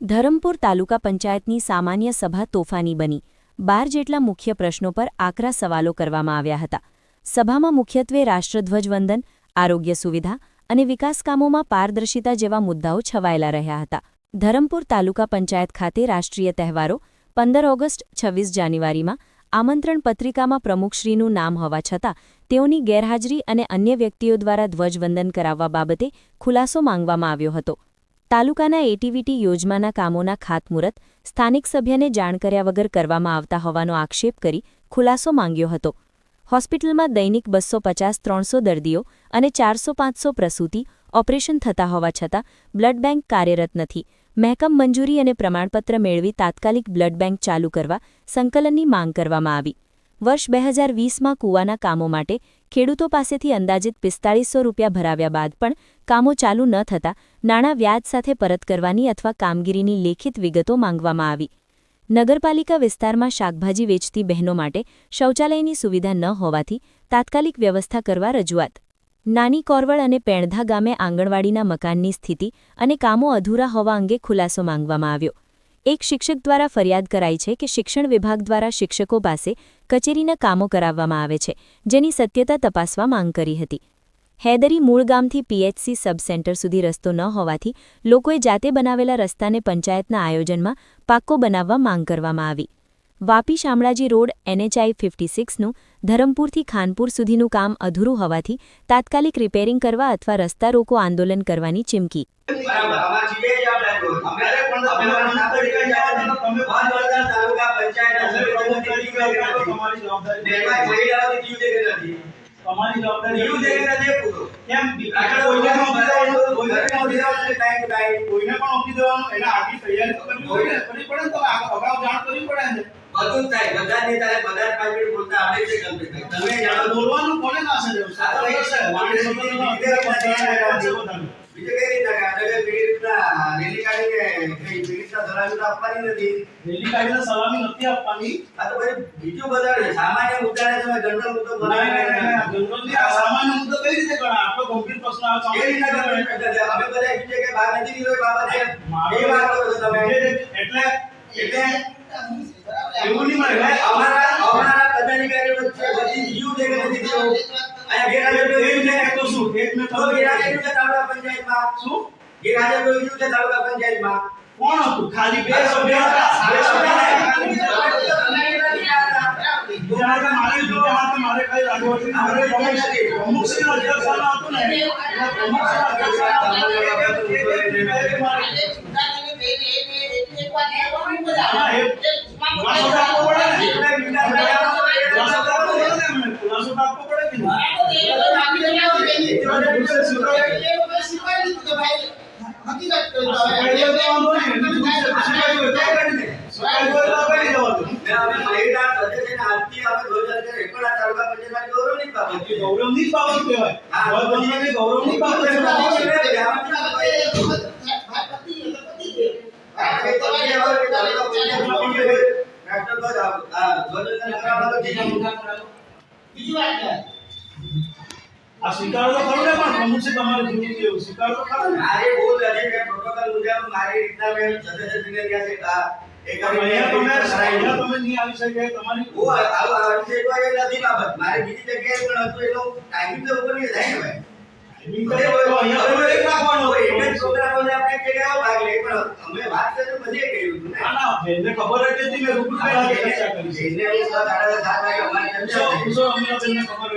ધરમપુર તાલુકા પંચાયતની સામાન્ય સભા તોફાની બની. બાર જેટલા મુખ્ય પ્રશ્નો પર આકરા સવાલો કરવામાં આવ્યા હતા. સભામાં મુખ્યત્વે રાષ્ટ્રધ્વજવંદન, આરોગ્ય સુવિધા અને વિકાસકામોમાં પારદર્શિતા જેવા મુદ્દાઓ છવાયેલા રહ્યા હતા. ધરમપુર તાલુકા પંચાયત ખાતે રાષ્ટ્રીય તહેવારો પંદર ઓગસ્ટ છવ્વીસ જાન્યુઆરીમાં આમંત્રણ પત્રિકામાં પ્રમુખશ્રીનું નામ હોવા છતાં તેઓની ગેરહાજરી અને અન્ય વ્યક્તિઓ દ્વારા ધ્વજવંદન કરાવવા બાબતે ખુલાસો માંગવામાં આવ્યો હતો. તાલુકાના એટીવીટી યોજનાના કામોના ખાતમુહૂર્ત સ્થાનિક સભ્યને જાણ કર્યા વગર કરવામાં આવતા હોવાનો આક્ષેપ કરી ખુલાસો માંગ્યો હતો. હોસ્પિટલમાં દૈનિક બસો પચાસ, ત્રણસો દર્દીઓ અને ચારસો પાંચસો પ્રસૂતિ ઓપરેશન થતા હોવા છતાં બ્લડ બેંક કાર્યરત નથી. મહેકમ મંજૂરી અને પ્રમાણપત્ર મેળવી તાત્કાલિક બ્લડ બેંક ચાલુ કરવા સંકલનની માંગ કરવામાં આવી. વર્ષ બે હજાર વીસમાં કૂવાના કામો માટે ખેડૂતો પાસેથી અંદાજિત પિસ્તાળીસો રૂપિયા ભરાવ્યા બાદ પણ કામો ચાલુ ન થતા નાણાં વ્યાજ સાથે પરત કરવાની અથવા કામગીરીની લેખિત વિગતો માંગવામાં આવી. નગરપાલિકા વિસ્તારમાં શાકભાજી વેચતી બહેનો માટે શૌચાલયની સુવિધા ન હોવાથી તાત્કાલિક વ્યવસ્થા કરવા રજૂઆત. નાની કોરવળ અને પેણધા ગામે આંગણવાડીના મકાનની સ્થિતિ અને કામો અધૂરા હોવા અંગે ખુલાસો માંગવામાં આવ્યો. એક શિક્ષક દ્વારા ફરિયાદ કરાઈ છે કે શિક્ષણ વિભાગ દ્વારા શિક્ષકો પાસે કચેરીના કામો કરાવવામાં આવે છે, જેની સત્યતા તપાસવા માંગ કરી હતી. હૈદરી મૂળ ગામથી પીએચસી સબ સેન્ટર સુધી રસ્તો ન હોવાથી લોકોએ જાતે બનાવેલા રસ્તાને પંચાયતના આયોજનમાં પાક્કો બનાવવા માંગ કરવામાં આવી. Vapi Shamlaji road NHAI fifty સિક્સનું ધરમપુરથી ખાનપુર સુધીનું કામ અધૂરું હોવાથી તાત્કાલિક રિપેરિંગ કરવા અથવા રસ્તા રોકો આંદોલન કરવાની ચીમકી. પણ બધું થાય. બધા જ નેતાને બધા પાંચ મિનિટ બોલતા આવડે છે ગમે તે. તમે જાણો બોલવાનું કોને ના છે? આ તો એક છે. વાણી બધાને. બીજું કઈ કે આપણે કઈ પેલી રીતના રેલી કાઢીને કઈ રીતના ધરાવી આપવાની નથી. રેલી કાઢીને સલામી નથી આપવાની આ તો પછી બીજું બધા સામાન્ય મુદ્દાને તમે જનરલ મુદ્દો ના, ના, ના, ના, બનાવીને જનરલી આ સામાન્ય મુદ્દો કઈ રીતે ગણાય આટલો ગંભીર પ્રશ્ન આ સામાન્ય તમે અમે બધા એક જગ્યાએ બહાર નથી નીકળ્યો બાબતે. એ વાત કરો તમે. એટલે એટલે એવું નહીં મળે અમારા અમારા પદાધિકારીઓ વચ્ચે બધી જીવ દેખે નથી અહીંયા ગેરહાજર કોઈ એક છે. તો શું એક મિનિટ તો ગેરહાજર છે તાલુકા પંચાયતમાં. શું ગેરહાજર કોઈ રહ્યું છે તાલુકા પંચાયતમાં. કોણ હતું ખાલી બે સભ્ય હતા બે સભ્ય હતા. મારે હાથે મારે કઈ લાગવડી મારે પ્રમુખ- પ્રમુખશ્રીનો અધ્યક્ષ હતું ને એટલે પ્રમુખશ્રીનો અધ્યક્ષ અમે મહિલા આજથી આ તાલુકા પંચાયતમાં ગૌરવની બાબત છે. ગૌરવની બાબત કહેવાય. ગૌરવની બાબત છે. સ્વીકારો તો ખરું ને પણ તમારે જોવું છે એવું સ્વીકારો તો ખરો મારે બહુ હતી મેં પ્રોટોકોલ મુજબ મારી રીતના મેં સદસ્યશ્રીને ગયા છે આ એ અહીંયા તમે અહીંયા તમે નહીં આવી શકે તમારી હું આવું આવી છે તો નથી બાબત. મારે બીજી જગ્યાએ પણ હતું એનો ટાઈમિંગ તો ઉપર નહીં થાય ને ભાઈ. તો અહીંયા તમે એક રાખવાનો હોય હોય. એટલે જ આપણે એક ભાગ લે પણ અમે વાત કરી બધે કર્યું ને. ના ના બેનને ખબર જ નથી મેં રૂબરૂ પહેલા ચર્ચા કરી છે જેને સાડા સાત વાગે અમારી ચર્ચા પૂછો થઈ. પૂછો અમને બેનને ખબર